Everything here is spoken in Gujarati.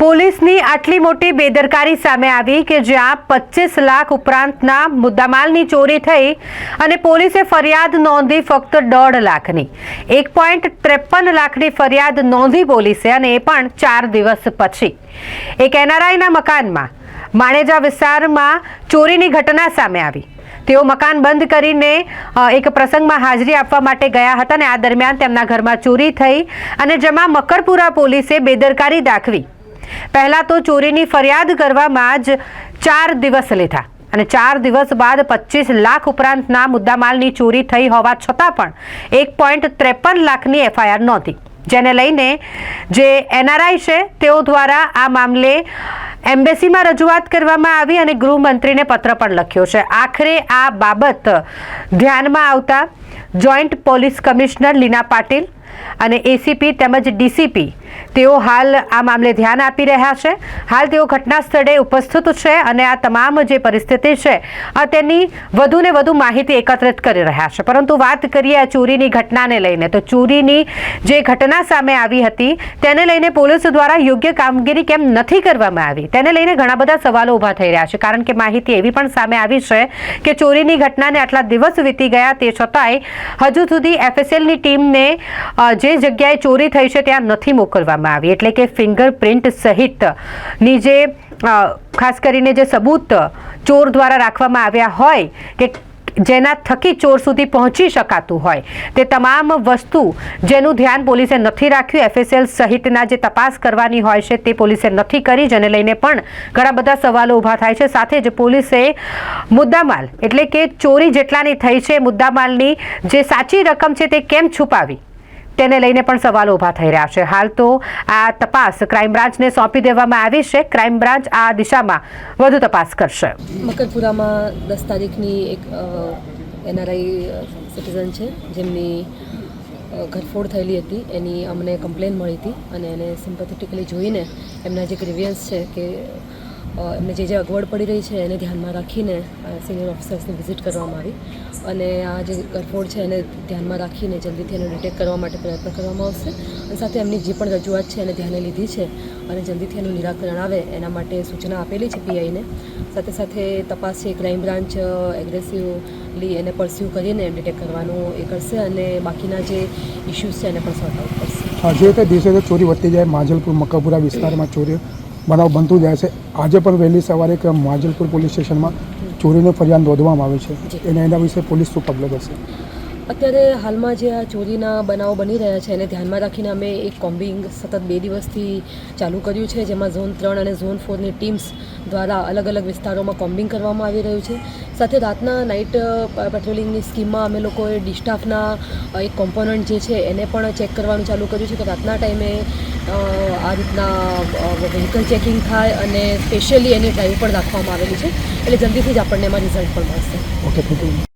પોલીસની આટલી મોટી બેદરકારી સામે આવી કે જ્યાં પચીસ લાખ ઉપરાંતના મુદ્દામાલની ચોરી થઈ અને પોલીસે ફરિયાદ નોંધી ફક્ત દોઢ લાખની. એક પોઈન્ટ ત્રેપન લાખની ફરિયાદ નોંધી પોલીસે અને એ પણ ચાર દિવસ પછી. એક એનઆરઆઈના મકાનમાં, માણેજા વિસ્તારમાં ચોરીની ઘટના સામે આવી. તેઓ મકાન બંધ કરીને એક પ્રસંગમાં હાજરી આપવા માટે ગયા હતા અને આ દરમિયાન તેમના ઘરમાં ચોરી થઈ અને જેમાં મકરપુરા પોલીસે બેદરકારી દાખવી પહેલા તો ચોરીની ફરિયાદ કરવામાં જ ચાર દિવસ લીધા અને ચાર દિવસ બાદ પચીસ લાખ ઉપરાંતના મુદ્દામાલની ચોરી થઈ હોવા છતાં પણ એક પોઈન્ટ ત્રેપન લાખની એફઆઈઆર નહોતી જેને લઈને જે એનઆરઆઈ છે, તેઓ દ્વારા આ મામલે એમ્બેસીમાં રજૂઆત કરવામાં આવી અને ગૃહમંત્રીને પત્ર પણ લખ્યો છે. આખરે આ બાબત ધ્યાનમાં આવતા joint police commissioner Leena Patil અને એસીપી તેમજ ડીસીપી તેઓ હાલ આ મામલે ધ્યાન આપી રહ્યા છે. હાલ તેઓ ઘટના સ્થળે ઉપસ્થિત છે અને આ તમામ જે પરિસ્થિતિ છે તેની વધુને વધુ માહિતી એકત્રિત કરી રહ્યા છે. પરંતુ વાત કરીએ આ ચોરીની ઘટનાને લઈને, તો ચોરીની જે ઘટના સામે આવી હતી, તેને લઈને પોલીસ દ્વારા યોગ્ય કામગીરી કેમ નથી કરવામાં આવી? તેને લઈને ઘણા બધા સવાલો ઊભા થઈ રહ્યા છે. કારણ કે માહિતી એવી પણ સામે આવી છે કે ચોરીની ઘટનાને આટલા દિવસ વીતી ગયા તે છતાંય હજુ સુધી એફએસએલની ટીમને જે જગ્યાએ ચોરી થઈ છે, ત્યાં નથી મોકલવામાં આવી. એટલે કે ફિંગરપ્રિન્ટ સહિતની જે ખાસ કરીને જે સબૂત ચોર દ્વારા રાખવામાં આવ્યા હોય કે જેના થકી ચોર સુધી પહોંચી શકાતું હોય, તે તમામ વસ્તુ જેનું ધ્યાન પોલીસે નથી રાખ્યું એફએસએલ સહિતના જે તપાસ કરવાની હોય છે તે પોલીસે નથી કરી જેને લઈને પણ ઘણા બધા સવાલો ઊભા થાય છે. સાથે જ પોલીસે મુદ્દામાલ, એટલે કે ચોરી જેટલાની થઈ છે, મુદ્દામાલની જે સાચી રકમ છે તે કેમ છુપાવી? તેને લઈને પણ સવાલો ઊભા થઈ રહ્યા છે. હાલ તો આ તપાસ ક્રાઇમ બ્રાન્ચને સોંપી દેવામાં આવી છે. ક્રાઇમ બ્રાન્ચ આ દિશામાં વધુ તપાસ કરશે. મકરપુરામાં દસ તારીખની એક એનઆરઆઈ સિટીઝન છે, જેમની ઘરફોડ થયેલી હતી. એની અમને કમ્પ્લેન મળી હતી અને એને સિમ્પથેટિકલી જોઈને એમના જે ગ્રીવિયન્સ છે કે એમને જે જે અગવડ પડી રહી છે એને ધ્યાનમાં રાખીને સિનિયર ઓફિસર્સને વિઝિટ કરવામાં આવી. અને આ જે ગરફોડ છે એને ધ્યાનમાં રાખીને જલ્દીથી એને ડિટેક્ટ કરવા માટે પ્રયત્ન કરવામાં આવશે. અને સાથે એમની જે પણ રજૂઆત છે એને ધ્યાને લીધી છે અને જલ્દીથી એનું નિરાકરણ આવે એના માટે સૂચના આપેલી છે પીઆઈને સાથે સાથે તપાસ છે ક્રાઇમ બ્રાન્ચ એગ્રેસિવલી એને પરસ્યુ કરીને ડિટેક્ટ કરવાનું એ કરશે અને બાકીના જે ઇસ્યુઝ છે એને પણ સોર્ટ આઉટ કરશે. જે રીતે દિવસે ચોરી વધતી જાય, માજલપુર મક્કાપુરા વિસ્તારમાં ચોરી બનાવ બનતું જાય છે. આજે પણ વહેલી સવારે એક માજલપુર પોલીસ સ્ટેશનમાં ચોરીની ફરિયાદ નોંધવામાં આવે છે. એને એના વિશે પોલીસ શું પગલું લેશે? અત્યારે હાલમાં જે આ ચોરીના બનાવો બની રહ્યા છે એને ધ્યાનમાં રાખીને અમે એક કોમ્બિંગ સતત બે દિવસથી ચાલુ કર્યું છે, જેમાં ઝોન ત્રણ અને ઝોન ફોરની ટીમ્સ દ્વારા અલગ અલગ વિસ્તારોમાં કોમ્બિંગ કરવામાં આવી રહ્યું છે. સાથે રાતના નાઇટ પેટ્રોલિંગની સ્કીમમાં અમે લોકોએ ડિસ્ટાફના એક કોમ્પોનન્ટ જે છે એને પણ ચેક કરવાનું ચાલુ કર્યું છે. કે રાતના ટાઈમે આ રીતના વ્હીકલ ચેકિંગ થાય અને સ્પેશિયલી એની ડ્રાઈવ પણ રાખવામાં આવેલી છે. એટલે જલ્દીથી જ આપણને એમાં રિઝલ્ટ પણ મળશે. ઓકે